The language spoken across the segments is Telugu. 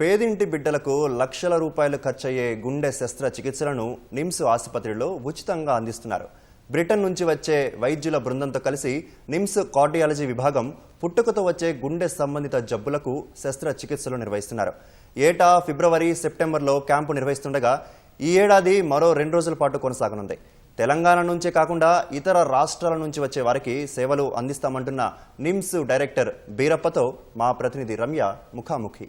పేదింటి బిడ్డలకు లక్షల రూపాయలు ఖర్చయ్యే గుండె శస్త్రచికిత్సలను నిమ్స్ ఆసుపత్రిలో ఉచితంగా అందిస్తున్నారు. బ్రిటన్ నుంచి వచ్చే వైద్యుల బృందంతో కలిసి నిమ్స్ కార్డియాలజీ విభాగం పుట్టుకతో వచ్చే గుండె సంబంధిత జబ్బులకు శస్త్రచికిత్సలు నిర్వహిస్తున్నారు. ఏటా ఫిబ్రవరి సెప్టెంబర్లో క్యాంపు నిర్వహిస్తుండగా ఈ ఏడాది మరో రెండు రోజుల పాటు కొనసాగనుంది. తెలంగాణ నుంచే కాకుండా ఇతర రాష్ట్రాల నుంచి వచ్చే వారికి సేవలు అందిస్తామంటున్న నిమ్స్ డైరెక్టర్ బీరప్పతో మా ప్రతినిధి రమ్య ముఖాముఖి.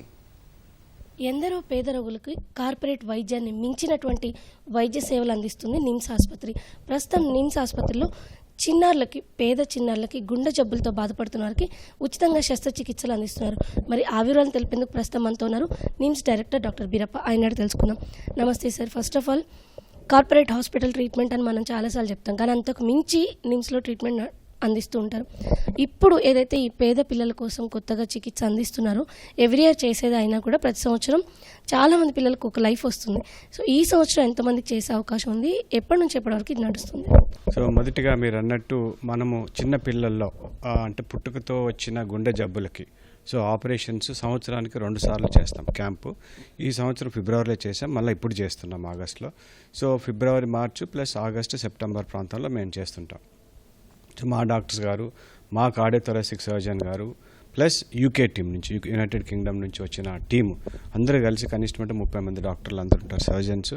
ఎందరో పేద రోగులకి కార్పొరేట్ వైద్యాన్ని మించినటువంటి వైద్య సేవలు అందిస్తుంది నిమ్స్ ఆసుపత్రి. ప్రస్తుతం నిమ్స్ ఆసుపత్రిలో చిన్నారులకి పేద చిన్నారులకి గుండె జబ్బులతో బాధపడుతున్న వారికి ఉచితంగా శస్త్రచికిత్సలు అందిస్తున్నారు. మరి ఆ వివరాలు తెలిపేందుకు ప్రస్తుతం మనతో ఉన్నారు నిమ్స్ డైరెక్టర్ డాక్టర్ బీరప్ప. ఆయన తెలుసుకుందాం. నమస్తే sir. First of all corporate hospital treatment అని మనం చాలాసార్లు చెప్తాం. కానీ అంతకు మించి నిమ్స్లో ట్రీట్మెంట్ అందిస్తూ ఉంటారు. ఇప్పుడు ఏదైతే ఈ పేద పిల్లల కోసం కొత్తగా చికిత్స అందిస్తున్నారో ఎవ్రీ ఇయర్ చేసేది అయినా కూడా ప్రతి సంవత్సరం చాలామంది పిల్లలకు ఒక లైఫ్ వస్తుంది. సో ఈ సంవత్సరం ఎంతమందికి చేసే అవకాశం ఉంది? ఎప్పటి నుంచి ఎప్పటి వరకు ఇది నడుస్తుంది? సో మొదటిగా మీరు అన్నట్టు మనము చిన్న పిల్లల్లో అంటే పుట్టుకతో వచ్చిన గుండె జబ్బులకి సో ఆపరేషన్స్ సంవత్సరానికి రెండు సార్లు చేస్తాం క్యాంపు. ఈ సంవత్సరం ఫిబ్రవరిలో చేసాం మళ్ళీ ఇప్పుడు చేస్తున్నాం ఆగస్ట్లో. So February March plus August September ప్రాంతంలో మేము చేస్తుంటాం. మా డాక్టర్స్ గారు మా కార్డియోథొరాసిక్ సర్జన్ గారు ప్లస్ యూకే టీం నుంచి యునైటెడ్ కింగ్డమ్ నుంచి వచ్చిన టీం అందరూ కలిసి కనిష్టం అంటే ముప్పై మంది డాక్టర్లు అందరూ ఉంటారు సర్జన్స్.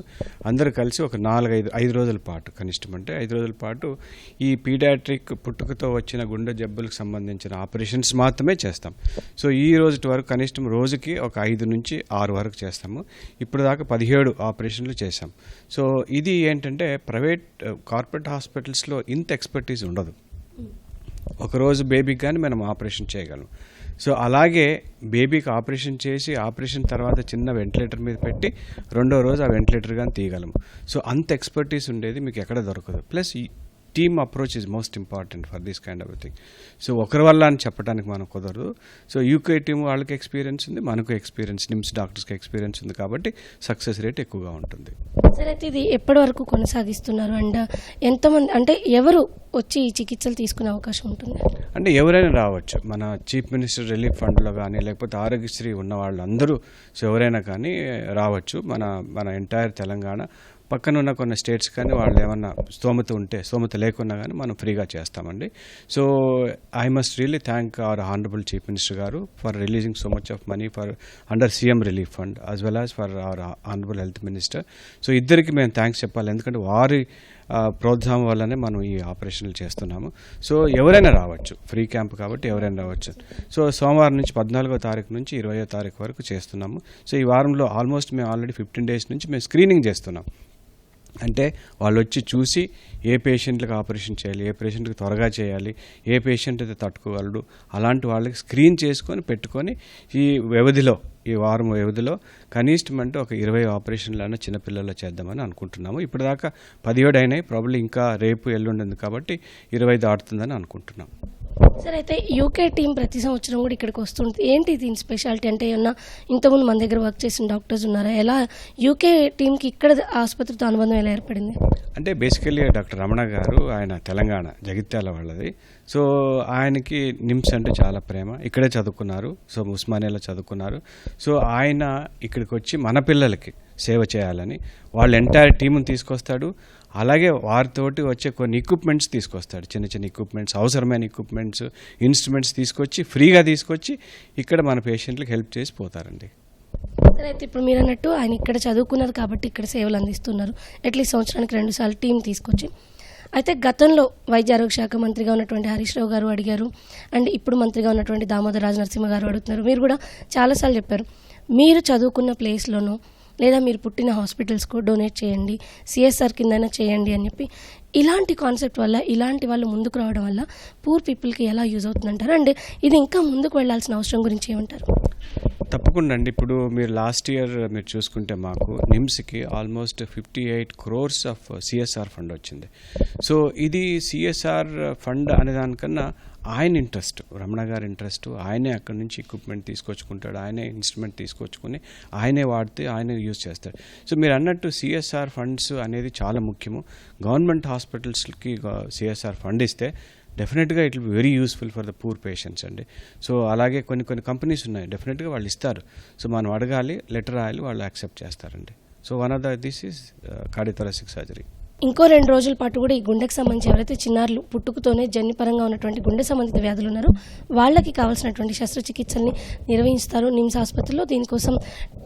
అందరూ కలిసి ఒక నాలుగైదు ఐదు రోజుల పాటు కనిష్టం అంటే ఐదు రోజుల పాటు ఈ పీడియాట్రిక్ పుట్టుకతో వచ్చిన గుండె జబ్బులకు సంబంధించిన ఆపరేషన్స్ మాత్రమే చేస్తాం. సో ఈ రోజు వరకు కనిష్టం రోజుకి ఒక ఐదు నుంచి ఆరు వరకు చేస్తాము. ఇప్పుడు దాకా పదిహేడు ఆపరేషన్లు చేశాం. సో ఇది ఏంటంటే ప్రైవేట్ కార్పొరేట్ హాస్పిటల్స్లో ఇంత ఎక్స్పర్టీస్ ఉండదు. ఒకరోజు బేబీకి కానీ మనం ఆపరేషన్ చేయగలం. సో అలాగే బేబీకి ఆపరేషన్ చేసి ఆపరేషన్ తర్వాత చిన్న వెంటిలేటర్ మీద పెట్టి రెండో రోజు ఆ వెంటిలేటర్ కానీ తీయగలము. సో అంత ఎక్స్పర్టీస్ ఉండేది మీకు ఎక్కడ దొరకదు. ప్లస్ ఈ team approach is most important for this kind of thing so ఒకరి వల్ల అని చెప్పడానికి మనం కుదరదు. సో యూకే టీం వాళ్ళకి ఎక్స్పీరియన్స్ ఉంది మనకు ఎక్స్పీరియన్స్ నిమ్స్ డాక్టర్స్కి ఎక్స్పీరియన్స్ ఉంది కాబట్టి సక్సెస్ రేట్ ఎక్కువగా ఉంటుంది. సరే అయితే ఇది ఎప్పటి వరకు కొనసాగిస్తున్నారు? అండ్ ఎంతమంది అంటే ఎవరు వచ్చి ఈ చికిత్సలు తీసుకునే అవకాశం ఉంటుంది? అంటే ఎవరైనా రావచ్చు. మన చీఫ్ మినిస్టర్ రిలీఫ్ ఫండ్లో కానీ లేకపోతే ఆరోగ్యశ్రీ ఉన్న వాళ్ళందరూ సో ఎవరైనా కానీ రావచ్చు. మన మన ఎంటైర్ తెలంగాణ పక్కన ఉన్న కొన్ని స్టేట్స్ కానీ వాళ్ళు ఏమన్నా స్తోమత ఉంటే స్తోమత లేకున్నా కానీ మనం ఫ్రీగా చేస్తామండి. So I must really thank our honourable chief minister గారు for releasing so much of money for under CM relief fund as well as for our honourable health minister so ఇద్దరికి మేము థ్యాంక్స్ చెప్పాలి. ఎందుకంటే వారి ప్రోత్సాహం వల్లనే మనం ఈ ఆపరేషన్లు చేస్తున్నాము. సో ఎవరైనా రావచ్చు. ఫ్రీ క్యాంప్ కాబట్టి ఎవరైనా రావచ్చు. సో సోమవారం నుంచి పద్నాలుగో తారీఖు నుంచి ఇరవయో తారీఖు వరకు చేస్తున్నాము. సో ఈ వారంలో ఆల్మోస్ట్ మేము ఆల్రెడీ ఫిఫ్టీన్ డేస్ నుంచి మేము స్క్రీనింగ్ చేస్తున్నాం. అంటే వాళ్ళు వచ్చి చూసి ఏ పేషెంట్లకు ఆపరేషన్ చేయాలి ఏ పేషెంట్కి త్వరగా చేయాలి ఏ పేషెంట్ అయితే తట్టుకోగలడు అలాంటి వాళ్ళకి స్క్రీన్ చేసుకొని పెట్టుకొని ఈ వ్యవధిలో ఈ వారం వ్యవధిలో కనీసం అంటే ఒక ఇరవై ఆపరేషన్లైనా చిన్నపిల్లల్లో చేద్దామని అనుకుంటున్నాము. ఇప్పటిదాకా పదిహేడు అయినాయి ప్రాబ్లీ ఇంకా రేపు ఎల్లుండి ఉంది కాబట్టి ఇరవై దాటుతుందని అనుకుంటున్నాం సరే అయితే యూకే టీం ప్రతి సంవత్సరం కూడా ఇక్కడికి వస్తుంది ఏంటి దీని స్పెషాలిటీ అంటే ఏమన్నా ఇంతకుముందు మన దగ్గర వర్క్ చేసిన డాక్టర్స్ ఉన్నారా? ఎలా యూకే టీంకి ఇక్కడ ఆసుపత్రితో అనుబంధం ఎలా ఏర్పడింది? అంటే బేసికలీ డాక్టర్ రమణ గారు ఆయన తెలంగాణ జగిత్యాల వాళ్ళది. సో ఆయనకి నిమ్స్ అంటే చాలా ప్రేమ. ఇక్కడే చదువుకున్నారు. సో ఉస్మానియాలో చదువుకున్నారు. సో ఆయన ఇక్కడికి వచ్చి మన పిల్లలకి సేవ చేయాలని. వాళ్ళ ఎంటైర్ టీముని తీసుకొస్తాడు. అలాగే వారితోటి వచ్చే కొన్ని ఎక్విప్మెంట్స్ తీసుకొస్తాడు. చిన్న చిన్న ఎక్విప్మెంట్స్ అవసరమైన ఎక్విప్మెంట్స్ ఇన్స్ట్రుమెంట్స్ తీసుకొచ్చి ఫ్రీగా తీసుకొచ్చి ఇక్కడ మన పేషెంట్లకు హెల్ప్ చేసి పోతారండి. అయితే ఇప్పుడు మీరు అన్నట్టు ఆయన ఇక్కడ చదువుకున్నారు కాబట్టి ఇక్కడ సేవలు అందిస్తున్నారు. అట్లీస్ట్ సంవత్సరానికి రెండు సార్లు టీం తీసుకొచ్చి. అయితే గతంలో వైద్య ఆరోగ్య శాఖ మంత్రిగా ఉన్నటువంటి హరీష్ రావు గారు అడిగారు. అండ్ ఇప్పుడు మంత్రిగా ఉన్నటువంటి దామోదర్ రాజ నరసింహ గారు అడుగుతున్నారు. మీరు కూడా చాలాసార్లు చెప్పారు. మీరు చదువుకున్న ప్లేస్లోనూ లేదా మీరు పుట్టిన హాస్పిటల్స్కు డొనేట్ చేయండి సిఎస్ఆర్ కిందైనా చేయండి అని చెప్పి ఇలాంటి కాన్సెప్ట్ వల్ల ఇలాంటి వాళ్ళు ముందుకు రావడం వల్ల పూర్ పీపుల్కి ఎలా యూజ్ అవుతుందంటారు? అండ్ ఇది ఇంకా ముందుకు వెళ్ళాల్సిన అవసరం గురించి ఏమంటారు? తప్పకుండా అండి. ఇప్పుడు మీరు లాస్ట్ ఇయర్ మీరు చూసుకుంటే మాకు నిమ్స్కి almost fifty eight crores of CSR fund వచ్చింది. సో ఇది సిఎస్ఆర్ ఫండ్ అనే దానికన్నా ఆయన ఇంట్రెస్ట్ రమణ గారి ఇంట్రెస్ట్ ఆయనే అక్కడి నుంచి ఎక్విప్మెంట్ తీసుకొచ్చుకుంటాడు ఆయనే ఇన్స్ట్రుమెంట్ తీసుకొచ్చుకొని ఆయనే వాడితే ఆయనే యూజ్ చేస్తాడు. సో మీరు అన్నట్టు సిఎస్ఆర్ ఫండ్స్ అనేది చాలా ముఖ్యము. గవర్నమెంట్ హాస్పిటల్స్కి సిఎస్ఆర్ ఫండ్ ఇస్తే డెఫినెట్గా it be very useful for the poor patients అండి. సో అలాగే కొన్ని కొన్ని కంపెనీస్ ఉన్నాయి. డెఫినెట్గా వాళ్ళు ఇస్తారు. సో మనం అడగాలి లెటర్ రాయాలి వాళ్ళు యాక్సెప్ట్ చేస్తారండి. So one of the this is cardiothoracic surgery ఇంకో రెండు రోజుల పాటు కూడా ఈ గుండెకు సంబంధించి ఎవరైతే చిన్నారులు పుట్టుకతోనే జన్యుపరంగా ఉన్నటువంటి గుండె సంబంధిత వ్యాధులు ఉన్నారో వాళ్ళకి కావాల్సినటువంటి శస్త్రచికిత్సల్ని నిర్వహిస్తారు నిమ్స్ ఆసుపత్రిలో. దీనికోసం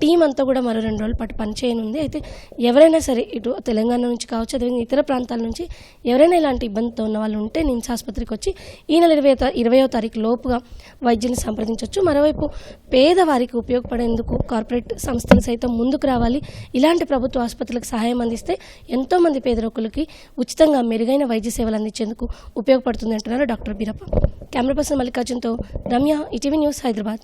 టీం అంతా కూడా మరో రెండు రోజుల పాటు పనిచేయనుంది. అయితే ఎవరైనా సరే ఇటు తెలంగాణ నుంచి కావచ్చు అదేవిధంగా ఇతర ప్రాంతాల నుంచి ఎవరైనా ఇలాంటి ఇబ్బందితో ఉన్న వాళ్ళు ఉంటే నిమ్స్ ఆసుపత్రికి వచ్చి ఈ నెల ఇరవై ఇరవయో తారీఖు లోపుగా వైద్యుని సంప్రదించవచ్చు మరోవైపు పేదవారికి ఉపయోగపడేందుకు కార్పొరేట్ సంస్థలు సైతం ముందుకు రావాలి. ఇలాంటి ప్రభుత్వ ఆసుపత్రులకు సహాయం అందిస్తే ఎంతోమంది పేద రోగులకి ఉచితంగా మెరుగైన వైద్య సేవలు అందించేందుకు ఉపయోగపడుతుంది అంటున్నారు డాక్టర్ బీరప్ప. కెమెరా పర్సన్ మల్లికార్జున్తో రమ్య ఈటీవీ న్యూస్ హైదరాబాద్.